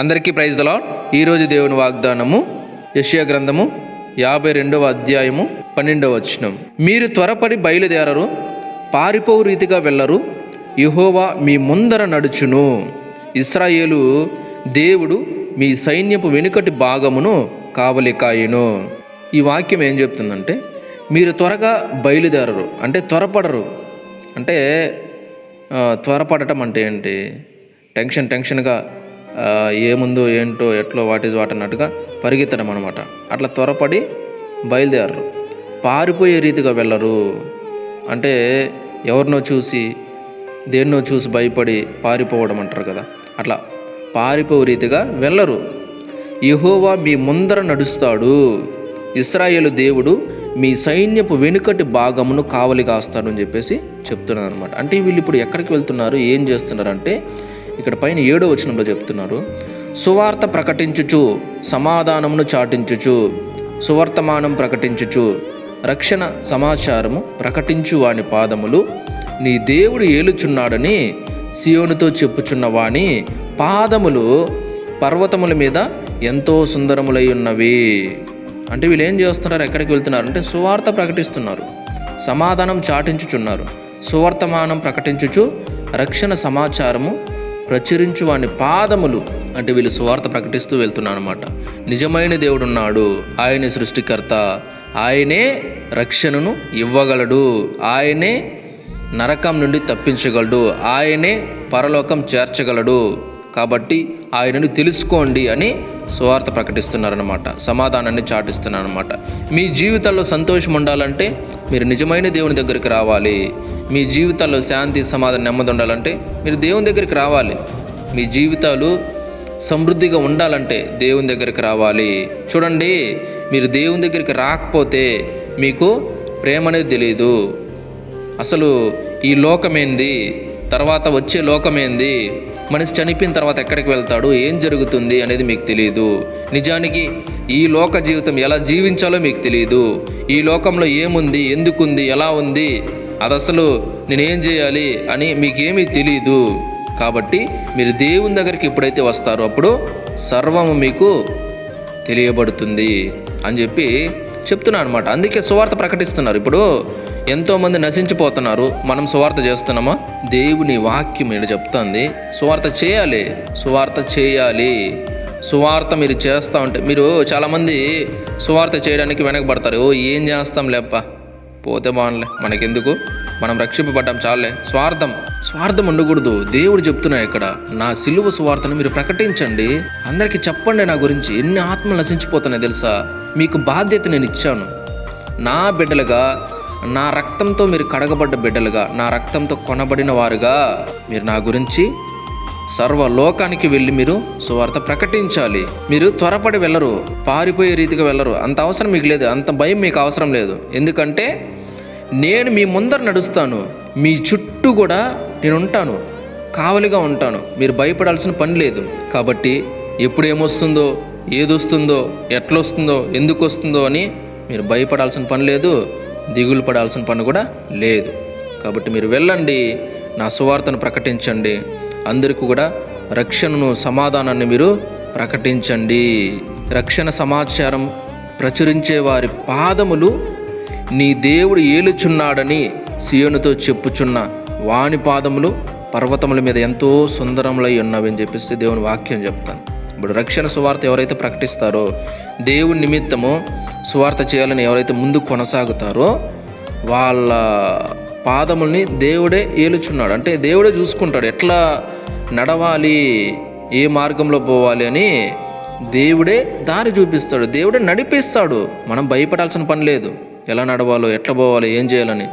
అందరికీ ప్రైజ్ దలా ఈరోజు దేవుని వాగ్దానము యశ్యా గ్రంథము యాభై రెండవ అధ్యాయము పన్నెండవ వచనం. మీరు త్వరపడి బయలుదేరరు పారిపోవు రీతిగా వెళ్ళరు యెహోవా మీ ముందర నడుచును. ఇస్రాయేలు దేవుడు మీ సైన్యపు వెనుకటి భాగమును కావలికాయను. ఈ వాక్యం ఏం చెప్తుందంటే మీరు త్వరగా బయలుదేరరు అంటే త్వరపడరు. అంటే త్వరపడటం అంటే ఏంటి? టెన్షన్ టెన్షన్గా ఏముందో ఏంటో ఎట్లో వాట్ ఈజ్ వాట్ అన్నట్టుగా పరిగెత్తడం అనమాట అట్లా త్వరపడి బయలుదేరరు. పారిపోయే రీతిగా వెళ్ళరు. అంటే ఎవరినో చూసి దేన్నో చూసి భయపడి పారిపోవడం అంటారు కదా. అట్లా పారిపోయే రీతిగా వెళ్ళరు. యహోవా మీ ముందర నడుస్తాడు. ఇస్రాయేలు దేవుడు మీ సైన్యపు వెనుకటి భాగమును కావలి కాస్తాడు అని చెప్పేసి చెప్తున్నాను అనమాట అంటే వీళ్ళు ఇప్పుడు ఎక్కడికి వెళ్తున్నారు? ఏం చేస్తున్నారు అంటే ఇక్కడ పైన ఏడో వచనంలో చెప్తున్నారు. సువార్త ప్రకటించుచు సమాధానమును చాటించుచు సువర్తమానం ప్రకటించుచు రక్షణ సమాచారము ప్రకటించు వాని పాదములు నీ దేవుడు ఏలుచున్నాడని సియోనుతో చెప్పుచున్న వాని పాదములు పర్వతముల మీద ఎంతో సుందరములై ఉన్నవి. అంటే వీళ్ళు ఏం చేస్తున్నారు? ఎక్కడికి వెళ్తున్నారు? అంటే సువార్త ప్రకటిస్తున్నారు. సమాధానం చాటించుచున్నారు. సువర్తమానం ప్రకటించుచు రక్షణ సమాచారము ప్రచురించు వాని పాదములు అంటే వీళ్ళు సువార్త ప్రకటిస్తూ వెళ్తున్నారన్నమాట. నిజమైన దేవుడు ఉన్నాడు ఆయనే సృష్టికర్త. ఆయనే రక్షణను ఇవ్వగలడు. ఆయనే నరకం నుండి తప్పించగలడు. ఆయనే పరలోకం చేర్చగలడు. కాబట్టి ఆయనను తెలుసుకోండి అని సువార్త ప్రకటిస్తున్నారనమాట సమాధానాన్ని చాటిస్తున్నారనమాట మీ జీవితాల్లో సంతోషం ఉండాలంటే మీరు నిజమైన దేవుని దగ్గరికి రావాలి. మీ జీవితాల్లో శాంతి సమాధానం నెమ్మది ఉండాలంటే మీరు దేవుని దగ్గరికి రావాలి. మీ జీవితాలు సమృద్ధిగా ఉండాలంటే దేవుని దగ్గరికి రావాలి. చూడండి మీరు దేవుని దగ్గరికి రాకపోతే మీకు ప్రేమ అనేది తెలియదు అసలు ఈ లోకమేంది? తర్వాత వచ్చే లోకమేంది? మనిషి చనిపోయిన తర్వాత ఎక్కడికి వెళ్తాడు? ఏం జరుగుతుంది అనేది మీకు తెలియదు నిజానికి ఈ లోక జీవితం ఎలా జీవించాలో మీకు తెలియదు ఈ లోకంలో ఏముంది? ఎందుకుంది? ఎలా ఉంది? అది అసలు నేనేం చేయాలి అని మీకేమీ తెలియదు కాబట్టి మీరు దేవుని దగ్గరికి ఎప్పుడైతే వస్తారో అప్పుడు సర్వము మీకు తెలియబడుతుంది అని చెప్పి చెప్తున్నాను అనమాట అందుకే సువార్త ప్రకటిస్తున్నారు. ఇప్పుడు ఎంతోమంది నశించిపోతున్నారు. మనం సువార్త చేస్తున్నామా? దేవుని వాక్యం మీరు చెప్తుంది. సువార్త చేయాలి. సువార్త చేయాలి. సువార్త మీరు చేస్తూ ఉంటే మీరు చాలామంది సువార్త చేయడానికి వెనకబడతారు. ఓ ఏం చేస్తాం లేప్ప పోతే బాగుండలే. మనకెందుకు? మనం రక్షింపబడ్డాం చాలే స్వార్థం. స్వార్థం ఉండకూడదు. దేవుడు చెప్తున్నాడు ఇక్కడ నా సిలువ స్వార్థను మీరు ప్రకటించండి. అందరికీ చెప్పండి నా గురించి. ఎన్ని ఆత్మలు నశించిపోతున్నాయి తెలుసా? మీకు బాధ్యత నేను ఇచ్చాను. నా బిడ్డలుగా నా రక్తంతో మీరు కడగబడ్డ బిడ్డలుగా నా రక్తంతో కొనబడిన వారుగా మీరు నా గురించి సర్వలోకానికి వెళ్ళి మీరు సువార్త ప్రకటించాలి. మీరు త్వరపడి వెళ్ళరు పారిపోయే రీతిగా వెళ్ళరు. అంత అవసరం మీకు లేదు అంత భయం మీకు అవసరం లేదు. ఎందుకంటే నేను మీ ముందర నడుస్తాను మీ చుట్టూ కూడా నేను ఉంటాను కావలిగా ఉంటాను. మీరు భయపడాల్సిన పని లేదు. కాబట్టి ఎప్పుడు ఏమొస్తుందో ఏదొస్తుందో ఎట్లొస్తుందో ఎందుకు వస్తుందో అని మీరు భయపడాల్సిన పని లేదు దిగులు పడాల్సిన పని కూడా లేదు. కాబట్టి మీరు వెళ్ళండి నా సువార్తను ప్రకటించండి. అందరికీ కూడా రక్షణను సమాధానాన్ని మీరు ప్రకటించండి. రక్షణ సమాచారం ప్రచురించే వారి పాదములు నీ దేవుడు ఏలుచున్నాడని సియోనుతో చెప్పుచున్న వాని పాదములు పర్వతముల మీద ఎంతో సుందరములై ఉన్నవి అని చెప్పేసి దేవుని వాక్యం చెప్తాను. ఇప్పుడు రక్షణ సువార్త ఎవరైతే ప్రకటిస్తారో దేవుని నిమిత్తము సువార్త చేయాలని ఎవరైతే ముందు కొనసాగుతారో వాళ్ళ పాదముల్ని దేవుడే ఏలుచున్నాడు. అంటే దేవుడే చూసుకుంటాడు. ఎట్లా నడవాలి ఏ మార్గంలో పోవాలి అని దేవుడే దారి చూపిస్తాడు. దేవుడే నడిపిస్తాడు. మనం భయపడాల్సిన పని లేదు. ఎలా నడవాలో ఎట్లా పోవాలో ఏం చేయాలని.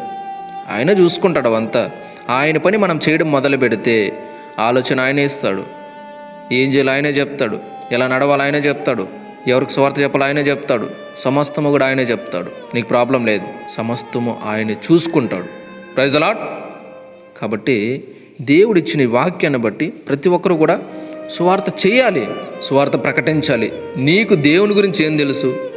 ఆయన చూసుకుంటాడు అవంతా. ఆయన పని మనం చేయడం మొదలు పెడితే ఆలోచన ఆయనే ఇస్తాడు. ఏం చేయాలి ఆయనే చెప్తాడు. ఎలా నడవాలి ఆయనే చెప్తాడు. ఎవరికి స్వార్థ చెప్పాలి ఆయనే చెప్తాడు. సమస్తము కూడా ఆయనే చెప్తాడు. నీకు ప్రాబ్లం లేదు. సమస్తము ఆయన చూసుకుంటాడు. ప్రైజ్ అలాట్ కాబట్టి దేవుడిచ్చిన వాక్యాన్ని బట్టి ప్రతి ఒక్కరూ కూడా సువార్త చేయాలి సువార్త ప్రకటించాలి. నీకు దేవుని గురించి ఏం తెలుసు?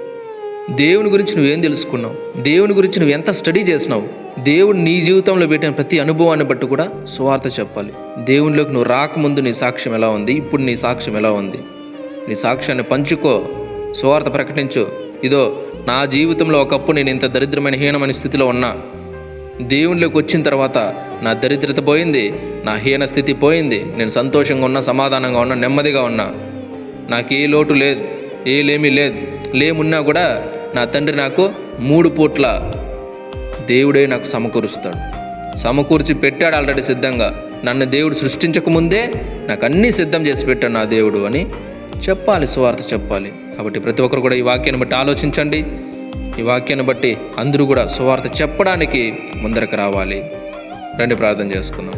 దేవుని గురించి నువ్వేం తెలుసుకున్నావు? దేవుని గురించి నువ్వు ఎంత స్టడీ చేసినావు? దేవుడు నీ జీవితంలో పెట్టిన ప్రతి అనుభవాన్ని బట్టి కూడా సువార్త చెప్పాలి. దేవునిలోకి నువ్వు రాకముందు నీ సాక్ష్యం ఎలా ఉంది? ఇప్పుడు నీ సాక్ష్యం ఎలా ఉంది? నీ సాక్ష్యాన్ని పంచుకో సువార్త ప్రకటించు. ఇదో నా జీవితంలో ఒకప్పుడు నేను ఇంత దరిద్రమైన హీనమైన స్థితిలో ఉన్నా. దేవునిలోకి వచ్చిన తర్వాత నా దరిద్రత పోయింది నా హీన స్థితి పోయింది నేను సంతోషంగా ఉన్నా సమాధానంగా ఉన్నా నెమ్మదిగా ఉన్నా. నాకు ఏ లోటు లేదు ఏ లేదు. లేమున్నా కూడా నా తండ్రి నాకు మూడు పూట్ల దేవుడే నాకు సమకూరుస్తాడు. సమకూర్చి పెట్టాడు ఆల్రెడీ సిద్ధంగా. నన్ను దేవుడు సృష్టించకముందే నాకు అన్నీ సిద్ధం చేసి పెట్టాడు నా దేవుడు అని చెప్పాలి సువార్త చెప్పాలి. కాబట్టి ప్రతి ఒక్కరు కూడా ఈ వాక్యాన్ని బట్టి ఆలోచించండి. ఈ వాక్యాన్ని బట్టి అందరూ కూడా సువార్త చెప్పడానికి ముందరకు రావాలి. రండి ప్రార్థన చేసుకుందాం.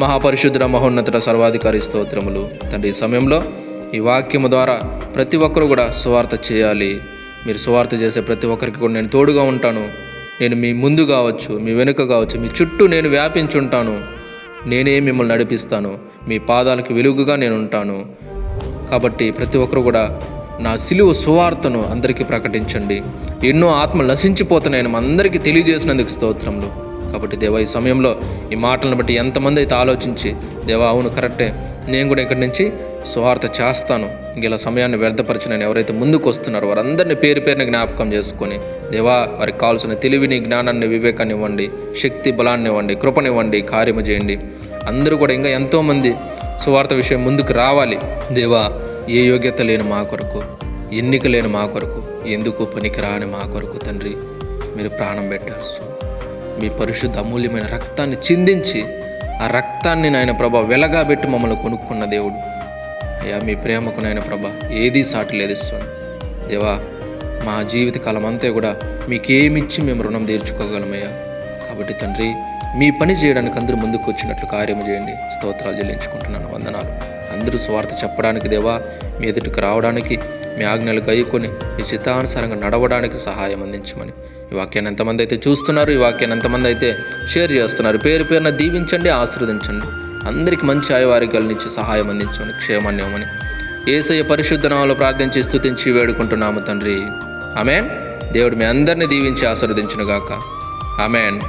మహాపరిశుద్ధుడ మహోన్నతుడ సర్వాధికారి స్తోత్రములు. తండ్రి ఈ సమయంలో ఈ వాక్యము ద్వారా ప్రతి ఒక్కరు కూడా సువార్త చేయాలి. మీరు సువార్త చేసే ప్రతి ఒక్కరికి కూడా నేను తోడుగా ఉంటాను. నేను మీ ముందు కావచ్చు మీ వెనుక కావచ్చు మీ చుట్టూ నేను వ్యాపించి ఉంటాను. నేనే మిమ్మల్ని నడిపిస్తాను. మీ పాదాలకు వెలుగుగా నేను ఉంటాను. కాబట్టి ప్రతి ఒక్కరు కూడా నా సిలువ సువార్తను అందరికీ ప్రకటించండి. ఎన్నో ఆత్మలు నశించిపోతున్నాయని అందరికీ తెలియజేసినందుకు స్తోత్రంలో కాబట్టి దేవా ఈ సమయంలో ఈ మాటలను బట్టి ఎంతమంది అయితే ఆలోచించి దేవా అవును కరెక్టే. నేను కూడా ఇక్కడి నుంచి సువార్త చేస్తాను. ఇలా సమయాన్ని వ్యర్థపరచనని ఎవరైతే ముందుకు వస్తున్నారో వారందరినీ పేరు పేరుని జ్ఞాపకం చేసుకొని దేవా వారికి కావాల్సిన తెలివిని జ్ఞానాన్ని వివేకాన్ని ఇవ్వండి. శక్తి బలాన్ని ఇవ్వండి. కృపనివ్వండి కార్యము చేయండి. అందరూ కూడా ఇంకా ఎంతోమంది సువార్త విషయం ముందుకు రావాలి. దేవా ఏ యోగ్యత లేని మా కొరకు ఎన్నిక లేని మా కొరకు ఎందుకు పనికిరాని మా కొరకు తండ్రి మీరు ప్రాణం పెట్టారు మీ పరిశుద్ధ అమూల్యమైన రక్తాన్ని చిందించి ఆ రక్తాన్ని నాయన ప్రభ వెలగా పెట్టి మమ్మల్ని కొనుక్కున్న దేవుడు. అయ్యా మీ ప్రేమకు నాయన ప్రభ ఏదీ సాటి లేదు స్వామి దేవా మా జీవితకాలం అంతా కూడా మీకేమిచ్చి మేము రుణం తీర్చుకోగలమయ్యా. కాబట్టి తండ్రి మీ పని చేయడానికి అందరూ ముందుకు వచ్చినట్లు కార్యము చేయండి. స్తోత్రాలు చెల్లించుకుంటున్నాను. వందనాలు. అందరూ స్వార్థ చెప్పడానికి దేవా మీ ఎదుటికి రావడానికి మీ ఆజ్ఞలు గైకొని మీ చిత్తానుసారంగా నడవడానికి సహాయం అందించమని. ఈ వాక్యాన్ని ఎంతమంది అయితే చూస్తున్నారు ఈ వాక్యాన్ని ఎంతమంది అయితే షేర్ చేస్తున్నారు పేరు పేరున దీవించండి ఆశీర్వదించండి. అందరికీ మంచి ఆయవారికల నుంచి సహాయం అందించమని క్షేమాన్ని ఇవ్వమని. ఏసయ్య పరిశుద్ధ నామలో ప్రార్థించి స్థుతించి వేడుకుంటున్నాము తండ్రి. ఆమెన్. దేవుడు మీ అందరిని దీవించి ఆశీర్వదించునుగాక. ఆమెన్.